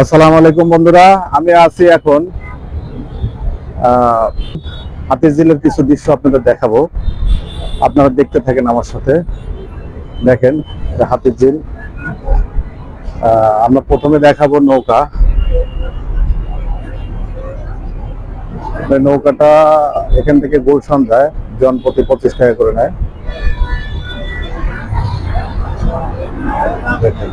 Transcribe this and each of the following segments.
আসসালামু আলাইকুম বন্ধুরা আমি আছি এখন ঝিলের কিছু দৃশ্য আপনাদের দেখাবো। আপনারা দেখতে থাকেন আমার সাথে। দেখেন আহ, আমরা প্রথমে দেখাবো নৌকা। নৌকাটা এখান থেকে গুলশান যায় জন প্রতি পঁচিশ টাকা করে নেয়। দেখেন।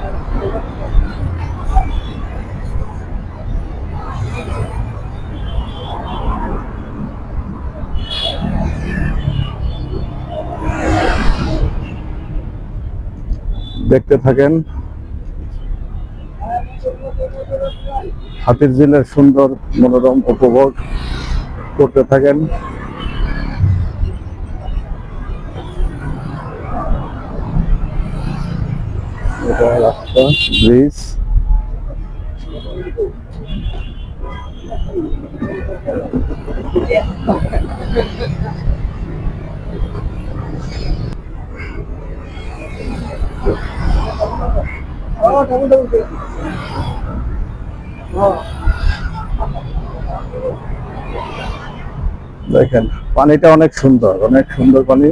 দেখতে থাকেন। হাতির ঝিলের সুন্দর মনোরম উপভোগ করতে থাকেন। এটা রাস্তা ব্রিজ। দেখেন পানিটা অনেক সুন্দর অনেক সুন্দর পানি।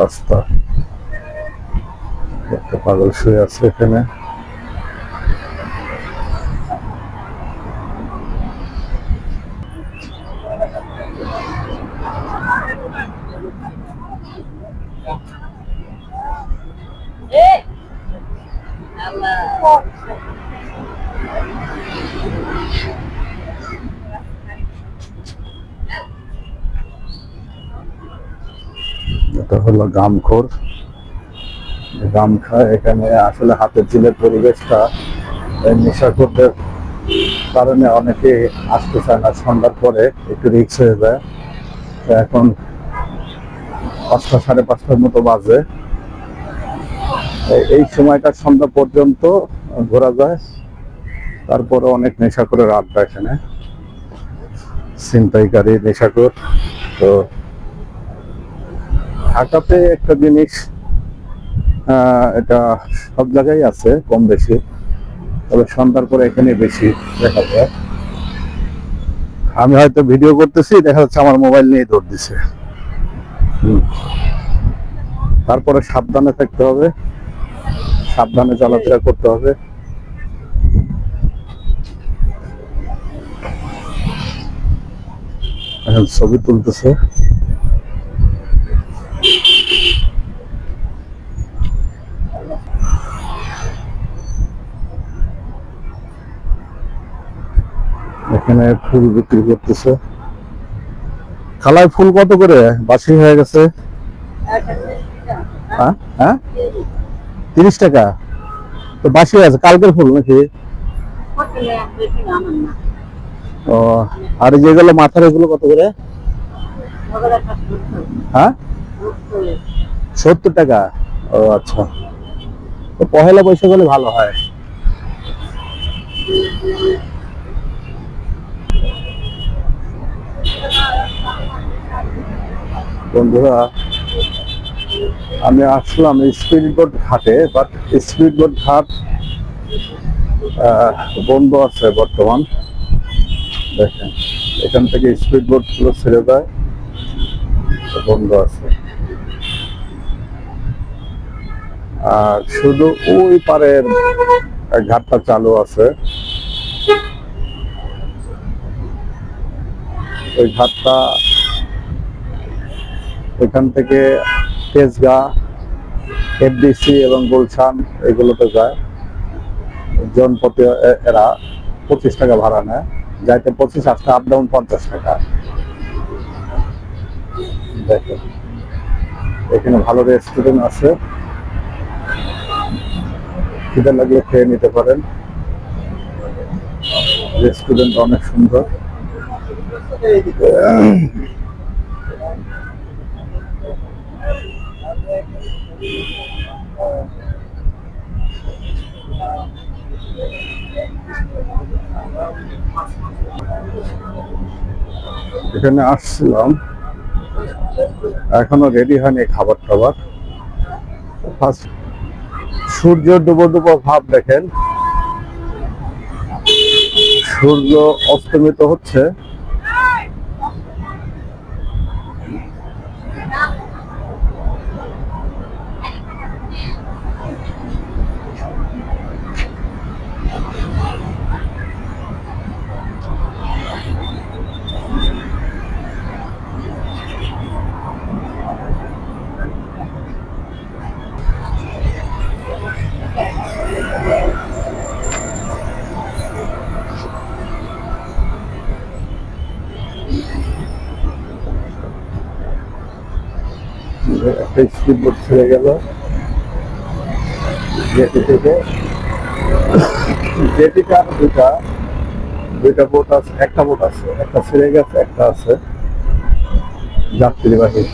রাস্তা। একটা পাগল শুয়ে আছে এখানে। এটা হলো গামখোর। গাম খায় এখানে আসলে হাতের ঝিলের পরিবেশটা এই নেশাখোরদের কারণে অনেকে আসতে চায় না, সন্ধ্যার পরে একটু রিক্স হয়ে যায়। এখন পাঁচটা, সাড়ে পাঁচটার মতো বাজে। এই- সময়টা সন্ধ্যা পর্যন্ত ঘোরা যায়। তারপরে অনেক নেশা করে আড্ডা এখানে। ছিনতাইকারী, নেশাখোর। তো ঢাকাতে একটা জিনিস এটা সব জায়গায় আছে, কম বেশি। তবে সন্ধ্যার পরে এখানে বেশি দেখা যায়। আমি হয়তো ভিডিও করতেছি, দেখা যাচ্ছে আমার মোবাইল নিয়ে দৌড় দিছে। তারপরে সাবধানে থাকতে হবে। সাবধানে চলাফেরা করতে হবে। এখন ছবি তুলতেছে। এখানে ফুল বিক্রি করতেছে। খালায় ফুল কত করে? বাসি হয়ে গেছে। হ্যাঁ? হ্যাঁ? তিরিশ টাকা? তো বাসি আছে, কালকের ফুল নাকি? ও, আর যেগুলো মাথার, এগুলো কত করে? হ্যাঁ? সত্তর টাকা। ও আচ্ছা। তো পহেলা বৈশাখ হলে ভালো হয়। বন্ধুরা, আমি আসলাম স্পিড বোট ঘাটে বাট স্পিড বোট ঘাট বন্ধ আছে বর্তমান। দেখেন, এখান থেকে স্পিড বোটগুলো ছেড়ে দেয়, বন্ধ আছে। আর শুধু ওই পারের ঘাটটা চালু আছে। ওই ঘাটটা এখান থেকে তেজগা, এফডিসি এবং গুলশান, এগুলোতে যায়। জনপতি এরা পঁচিশ টাকা ভাড়া নেয়। যাইতে পঁচিশ, আসতে আপ ডাউন পঞ্চাশ টাকা। দেখেন, এখানে ভালো রেস্টুরেন্ট আছে। খিদে লাগলে খেয়ে নিতে পারেন। রেস্টুরেন্ট অনেক সুন্দর। এখানে আসছিলাম। এখনও রেডি হয়নি খাবার টাবার। ফার্স্ট সূর্য ডুবো ডুবো ভাব দেখেন। সূর্য অস্তমিত হচ্ছে। একটা স্পিড বোট ছেড়ে গেল। জেটি থেকে জেটিটা দুটা, দুইটা বোট আছে, একটা বোট আছে, একটা ছেড়ে গেছে, একটা আছে। যাত্রীবাহী।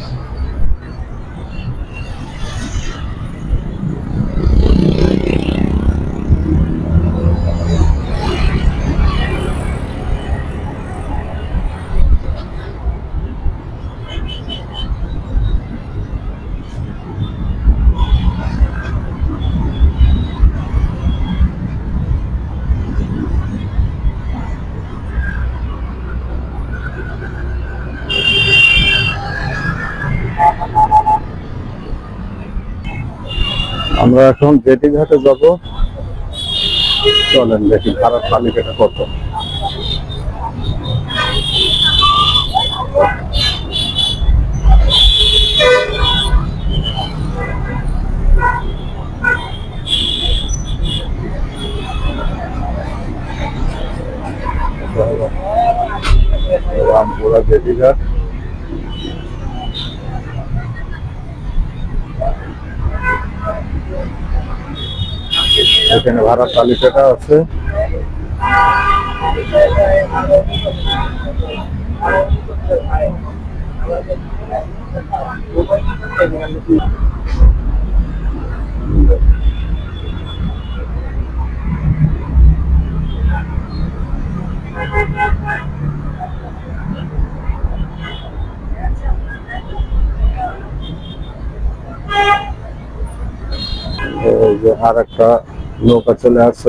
আমরা এখন জেটি ঘাটে যাব চলেন দেখি ভাড়ার তালিকাটা কত। রামপুরা জেটি ঘাট এখানে ভাড়ার তালিকাটা আছে। এই যে আর একটা নৌকা চলে আসছে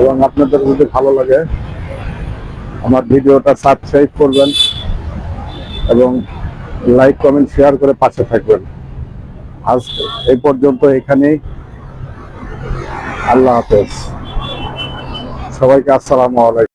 এবং আপনাদের যদি ভালো লাগে, আমার ভিডিওটা সাবস্ক্রাইব করবেন এবং লাইক কমেন্ট শেয়ার করে পাশে থাকবেন। আজ এই পর্যন্ত এখানেই। আল্লাহ হাফেজ। সবাইকে আসসালামু আলাইকুম।